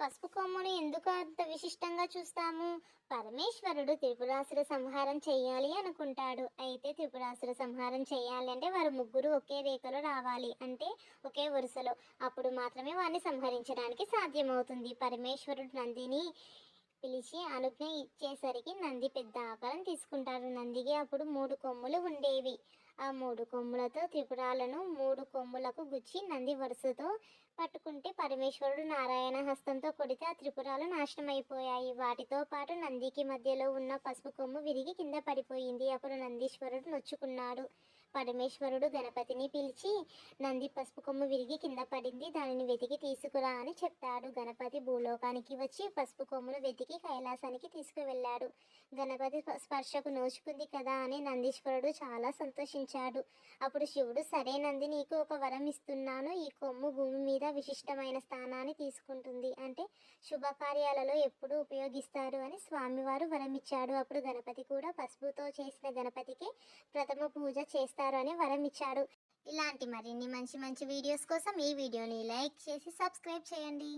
పసుపు కొమ్మును ఎందుకు అంత విశిష్టంగా చూస్తాము? పరమేశ్వరుడు త్రిపురాసుర సంహారం చేయాలి అనుకుంటాడు. అయితే త్రిపురాసుర సంహారం చేయాలి అంటే వారు ముగ్గురు ఒకే రేఖలో రావాలి. అంటే ఒకే వరుసలో. అప్పుడు మాత్రమే వారిని సంహరించడానికి సాధ్యమవుతుంది. పరమేశ్వరుడు నందిని పిలిచి అనుజ్ఞ ఇచ్చేసరికి నంది పెద్ద ఆకారం తీసుకుంటారు. నందికి అప్పుడు మూడు కొమ్ములు ఉండేవి. ఆ మూడు కొమ్ములతో త్రిపురాలను మూడు కొమ్ములకు గుచ్చి నంది వరుసతో పట్టుకుంటే పరమేశ్వరుడు నారాయణ హస్తంతో కొడితే ఆ త్రిపురాలు నాశనమైపోయాయి. వాటితో పాటు నందికి మధ్యలో ఉన్న పసుపు కొమ్ము విరిగి కింద పడిపోయింది. అప్పుడు నందీశ్వరుడు నొచ్చుకున్నాడు. పరమేశ్వరుడు గణపతిని పిలిచి నంది పసుపు కొమ్ము విరిగి కింద పడింది దానిని వెతికి తీసుకురా అని చెప్తాడు. గణపతి భూలోకానికి వచ్చి పసుపు కొమ్మును వెతికి కైలాసానికి తీసుకువెళ్ళాడు. గణపతి స్పర్శకు నోచుకుంది కదా అని నందీశ్వరుడు చాలా సంతోషించాడు. అప్పుడు శివుడు సరే నంది నీకు ఒక వరం ఇస్తున్నాను. ఈ కొమ్ము భూమి మీద విశిష్టమైన స్థానాన్ని తీసుకుంటుంది. అంటే శుభకార్యాలలో ఎప్పుడు ఉపయోగిస్తారు అని స్వామివారు వరం ఇచ్చాడు అప్పుడు గణపతి కూడా పసుపుతో చేసిన గణపతికి ప్రథమ పూజ చేస్తారు అని వరం ఇచ్చాడు ఇలాంటి మరిన్ని మంచి మంచి వీడియోస్ కోసం ఈ వీడియోని లైక్ చేసి సబ్స్క్రైబ్ చేయండి.